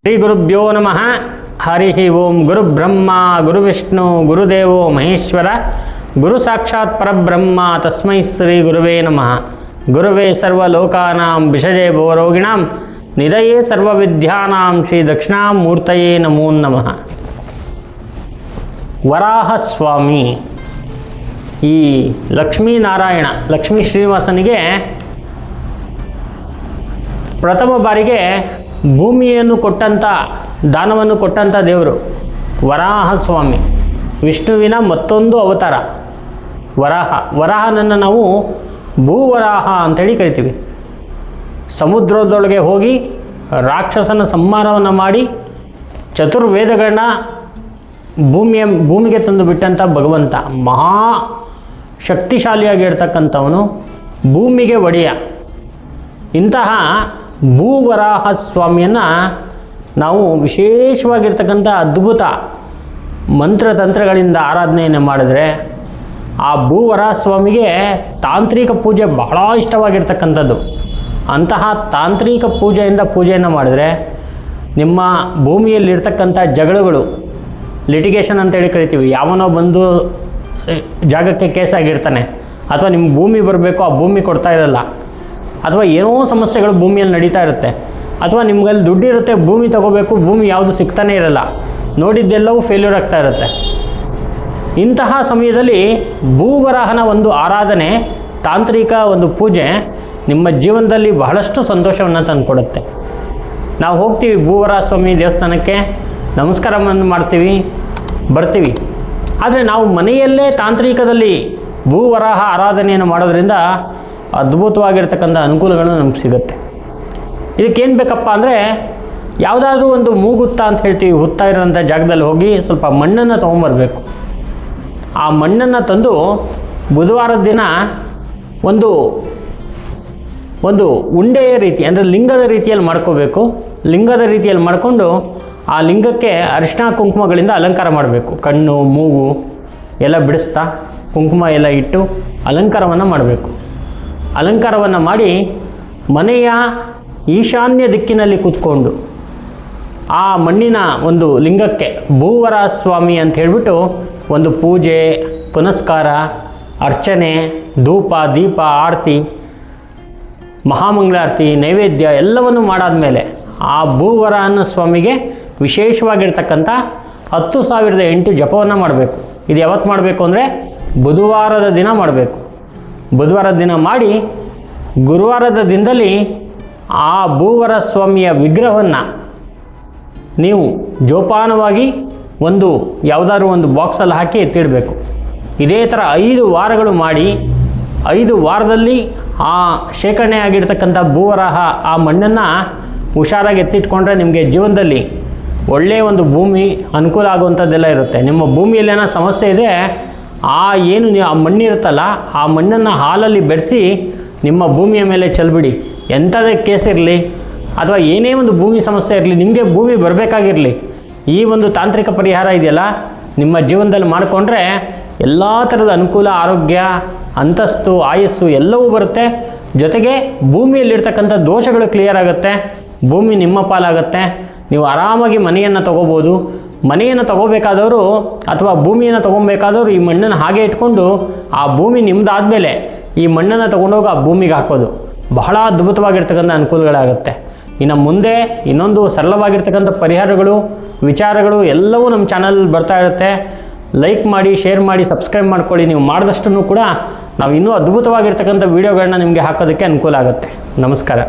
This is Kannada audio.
ಶ್ರೀ ಗುರುಭ್ಯೋ ನಮಃ ಹರಿ ಓಂ ಗುರು ಬ್ರಹ್ಮ ಗುರು ವಿಷ್ಣು ಗುರುದೇವೋ ಮಹೇಶ್ವರ ಗುರು ಸಾಕ್ಷಾತ್ ಪರಬ್ರಹ್ಮ ತಸ್ಮೈ ಶ್ರೀ ಗುರುವೇ ನಮಃ ಗುರುವೇ ಸರ್ವಲೋಕಾನಾಂ ವಿಷಜೇ ಭವರೋಗಿಣಾಂ ನಿಧಯೇ ಸರ್ವವಿದ್ಯಾನಾಂ ಶ್ರೀ ದಕ್ಷಿಣಾಮೂರ್ತಯೇ ನಮೋ ನಮಃ ವರಾಹಸ್ವಾಮಿ ಈ ಲಕ್ಷ್ಮೀನಾರಾಯಣ ಲಕ್ಷ್ಮೀ ಶ್ರೀನಿವಾಸನಿಗೆ ಪ್ರಥಮ ಬಾರಿಗೆ ಭೂಮಿಯನ್ನು ಕೊಟ್ಟಂಥ ದಾನವನ್ನು ಕೊಟ್ಟಂಥ ದೇವರು ವರಾಹ ಸ್ವಾಮಿ ವಿಷ್ಣುವಿನ ಮತ್ತೊಂದು ಅವತಾರ. ವರಾಹ. ವರಾಹನನ್ನು ನಾವು ಭೂವರಾಹ ಅಂಥೇಳಿ ಕರಿತೀವಿ. ಸಮುದ್ರದೊಳಗೆ ಹೋಗಿ ರಾಕ್ಷಸನ ಸಂಹಾರವನ್ನು ಮಾಡಿ ಚತುರ್ವೇದಗಳನ್ನ ಭೂಮಿಯ, ಭೂಮಿಗೆ ತಂದು ಬಿಟ್ಟಂಥ ಭಗವಂತ. ಮಹಾ ಶಕ್ತಿಶಾಲಿಯಾಗಿರ್ತಕ್ಕಂಥವನು ಭೂಮಿಗೆ ಒಡೆಯ. ಇಂತಹ ಭೂವರಾಹ ಸ್ವಾಮಿಯನ್ನು ನಾವು ವಿಶೇಷವಾಗಿರ್ತಕ್ಕಂಥ ಅದ್ಭುತ ಮಂತ್ರತಂತ್ರಗಳಿಂದ ಆರಾಧನೆಯನ್ನು ಮಾಡಿದ್ರೆ ಆ ಭೂವರಾಹ ಸ್ವಾಮಿಗೆ ತಾಂತ್ರಿಕ ಪೂಜೆ ಬಹಳ ಇಷ್ಟವಾಗಿರ್ತಕ್ಕಂಥದ್ದು. ಅಂತಹ ತಾಂತ್ರಿಕ ಪೂಜೆಯಿಂದ ಪೂಜೆಯನ್ನು ಮಾಡಿದ್ರೆ ನಿಮ್ಮ ಭೂಮಿಯಲ್ಲಿರ್ತಕ್ಕಂಥ ಜಗಳಗಳು ಲಿಟಿಗೇಷನ್ ಅಂತೇಳಿ ಕರಿತೀವಿ, ಯಾವನೋ ಬಂದು ಜಾಗಕ್ಕೆ ಕೇಸ್ ಆಗಿರ್ತಾನೆ, ಅಥವಾ ನಿಮ್ಮ ಭೂಮಿ ಬರಬೇಕು ಆ ಭೂಮಿ ಕೊಡ್ತಾ ಇರಲ್ಲ ಅಥವಾ ಏನೋ ಸಮಸ್ಯೆಗಳು ಭೂಮಿಯಲ್ಲಿ ನಡೀತಾ ಇರುತ್ತೆ. ಅಥವಾ ನಿಮ್ಗಲ್ಲಿ ದುಡ್ಡಿರುತ್ತೆ, ಭೂಮಿ ತಗೋಬೇಕು, ಭೂಮಿ ಯಾವುದು ಸಿಗ್ತಾನೇ ಇರಲ್ಲ. ನೋಡಿದ್ದೆಲ್ಲವೂ ಫೇಲ್ಯೂರ್ ಆಗ್ತಾ ಇರುತ್ತೆ. ಇಂತಹ ಸಮಯದಲ್ಲಿ ಭೂವರಾಹನ ಒಂದು ಆರಾಧನೆ, ತಾಂತ್ರಿಕ ಒಂದು ಪೂಜೆ ನಿಮ್ಮ ಜೀವನದಲ್ಲಿ ಬಹಳಷ್ಟು ಸಂತೋಷವನ್ನು ತಂದುಕೊಡುತ್ತೆ. ನಾವು ಹೋಗ್ತೀವಿ ಭೂವರ ಸ್ವಾಮಿ ದೇವಸ್ಥಾನಕ್ಕೆ, ನಮಸ್ಕಾರವನ್ನು ಮಾಡ್ತೀವಿ, ಬರ್ತೀವಿ. ಆದರೆ ನಾವು ಮನೆಯಲ್ಲೇ ತಾಂತ್ರಿಕದಲ್ಲಿ ಭೂವರಾಹ ಆರಾಧನೆಯನ್ನು ಮಾಡೋದ್ರಿಂದ ಅದ್ಭುತವಾಗಿರ್ತಕ್ಕಂಥ ಅನುಕೂಲಗಳು ನಮ್ಗೆ ಸಿಗುತ್ತೆ. ಇದಕ್ಕೇನು ಬೇಕಪ್ಪ ಅಂದರೆ ಯಾವುದಾದ್ರೂ ಒಂದು ಮೂಗುತ್ತ ಅಂತ ಹೇಳ್ತೀವಿ, ಹುತ್ತಾ ಇರೋಂಥ ಜಾಗದಲ್ಲಿ ಹೋಗಿ ಸ್ವಲ್ಪ ಮಣ್ಣನ್ನು ತೊಗೊಂಬರ್ಬೇಕು. ಆ ಮಣ್ಣನ್ನು ತಂದು ಬುಧವಾರದ ದಿನ ಒಂದು ಒಂದು ಉಂಡೆಯ ರೀತಿ, ಅಂದರೆ ಲಿಂಗದ ರೀತಿಯಲ್ಲಿ ಮಾಡ್ಕೋಬೇಕು. ಲಿಂಗದ ರೀತಿಯಲ್ಲಿ ಮಾಡಿಕೊಂಡು ಆ ಲಿಂಗಕ್ಕೆ ಅರಿಶಿಣ ಕುಂಕುಮಗಳಿಂದ ಅಲಂಕಾರ ಮಾಡಬೇಕು. ಕಣ್ಣು, ಮೂಗು ಎಲ್ಲ ಬಿಡಿಸ್ತಾ ಕುಂಕುಮ ಎಲ್ಲ ಇಟ್ಟು ಅಲಂಕಾರವನ್ನು ಮಾಡಬೇಕು. ಅಲಂಕಾರವನ್ನು ಮಾಡಿ ಮನೆಯ ಈಶಾನ್ಯ ದಿಕ್ಕಿನಲ್ಲಿ ಕೂತ್ಕೊಂಡು ಆ ಮಣ್ಣಿನ ಒಂದು ಲಿಂಗಕ್ಕೆ ಭೂವರ ಸ್ವಾಮಿ ಅಂತ ಹೇಳಿಬಿಟ್ಟು ಒಂದು ಪೂಜೆ, ಪುನಸ್ಕಾರ, ಅರ್ಚನೆ, ಧೂಪ, ದೀಪ, ಆರತಿ, ಮಹಾಮಂಗಳಾರತಿ, ನೈವೇದ್ಯ ಎಲ್ಲವನ್ನು ಮಾಡಾದ್ಮೇಲೆ ಆ ಭೂವರನ ಸ್ವಾಮಿಗೆ ವಿಶೇಷವಾಗಿರ್ತಕ್ಕಂಥ ಹತ್ತು ಸಾವಿರದ ಎಂಟು ಜಪವನ್ನು ಮಾಡಬೇಕು. ಇದು ಯಾವತ್ತು ಮಾಡಬೇಕು ಅಂದರೆ ಬುಧವಾರದ ದಿನ ಮಾಡಬೇಕು. ಬುಧವಾರದ ದಿನ ಮಾಡಿ ಗುರುವಾರದ ದಿನದಲ್ಲಿ ಆ ಭೂವರ ಸ್ವಾಮಿಯ ವಿಗ್ರಹವನ್ನು ನೀವು ಜೋಪಾನವಾಗಿ ಒಂದು ಯಾವುದಾದ್ರೂ ಒಂದು ಬಾಕ್ಸಲ್ಲಿ ಹಾಕಿ ಎತ್ತಿಡಬೇಕು. ಇದೇ ಥರ ಐದು ವಾರಗಳು ಮಾಡಿ ಐದು ವಾರದಲ್ಲಿ ಆ ಶೇಖರಣೆ ಆಗಿರ್ತಕ್ಕಂಥ ಭೂವರಹ ಆ ಮಣ್ಣನ್ನು ಹುಷಾರಾಗಿ ಎತ್ತಿಟ್ಕೊಂಡ್ರೆ ನಿಮಗೆ ಜೀವನದಲ್ಲಿ ಒಳ್ಳೆಯ ಒಂದು ಭೂಮಿ ಅನುಕೂಲ ಆಗುವಂಥದ್ದೆಲ್ಲ ಇರುತ್ತೆ. ನಿಮ್ಮ ಭೂಮಿಯಲ್ಲಿ ಏನೋ ಸಮಸ್ಯೆ ಇದ್ದರೆ ಆ ಏನು ಆ ಮಣ್ಣಿರುತ್ತಲ್ಲ ಆ ಮಣ್ಣನ್ನು ಹಾಲಲ್ಲಿ ಬೆರೆಸಿ ನಿಮ್ಮ ಭೂಮಿಯ ಮೇಲೆ ಚೆಲ್ಬಿಡಿ. ಎಂಥದೇ ಕೇಸ್ ಇರಲಿ, ಅಥವಾ ಏನೇ ಒಂದು ಭೂಮಿ ಸಮಸ್ಯೆ ಇರಲಿ, ನಿಮಗೆ ಭೂಮಿ ಬರಬೇಕಾಗಿರಲಿ. ಈ ಒಂದು ತಾಂತ್ರಿಕ ಪರಿಹಾರ ಇದೆಯಲ್ಲ, ನಿಮ್ಮ ಜೀವನದಲ್ಲಿ ಮಾಡಿಕೊಂಡ್ರೆ ಎಲ್ಲ ಥರದ ಅನುಕೂಲ, ಆರೋಗ್ಯ, ಅಂತಸ್ತು, ಆಯಸ್ಸು ಎಲ್ಲವೂ ಬರುತ್ತೆ. ಜೊತೆಗೆ ಭೂಮಿಯಲ್ಲಿರ್ತಕ್ಕಂಥ ದೋಷಗಳು ಕ್ಲಿಯರ್ ಆಗುತ್ತೆ. ಭೂಮಿ ನಿಮ್ಮ ಪಾಲಾಗುತ್ತೆ. ನೀವು ಆರಾಮಾಗಿ ಮನೆಯನ್ನು ತಗೋಬೋದು. ಮನೆಯನ್ನು ತಗೋಬೇಕಾದವರು ಅಥವಾ ಭೂಮಿಯನ್ನು ತೊಗೊಬೇಕಾದವರು ಈ ಮಣ್ಣನ್ನು ಹಾಗೆ ಇಟ್ಕೊಂಡು ಆ ಭೂಮಿ ನಿಮ್ಮದಾದಮೇಲೆ ಈ ಮಣ್ಣನ್ನು ತೊಗೊಂಡೋಗಿ ಆ ಭೂಮಿಗೆ ಹಾಕೋದು. ಬಹಳ ಅದ್ಭುತವಾಗಿರ್ತಕ್ಕಂಥ ಅನುಕೂಲಗಳಾಗುತ್ತೆ. ಇನ್ನು ಮುಂದೆ ಇನ್ನೊಂದು ಸರಳವಾಗಿರ್ತಕ್ಕಂಥ ಪರಿಹಾರಗಳು, ವಿಚಾರಗಳು ಎಲ್ಲವೂ ನಮ್ಮ ಚಾನಲ್ ಬರ್ತಾ ಇರುತ್ತೆ. ಲೈಕ್ ಮಾಡಿ ಶೇರ್ ಮಾಡಿ ಸಬ್ಸ್ಕ್ರೈಬ್ ಮಾಡ್ಕೊಳ್ಳಿ. ನೀವು ಮಾಡಿದಷ್ಟು ಕೂಡ ನಾವು ಇನ್ನೂ ಅದ್ಭುತವಾಗಿರ್ತಕ್ಕಂಥ ವೀಡಿಯೋಗಳನ್ನ ನಿಮಗೆ ಹಾಕೋದಕ್ಕೆ ಅನುಕೂಲ ಆಗುತ್ತೆ. ನಮಸ್ಕಾರ.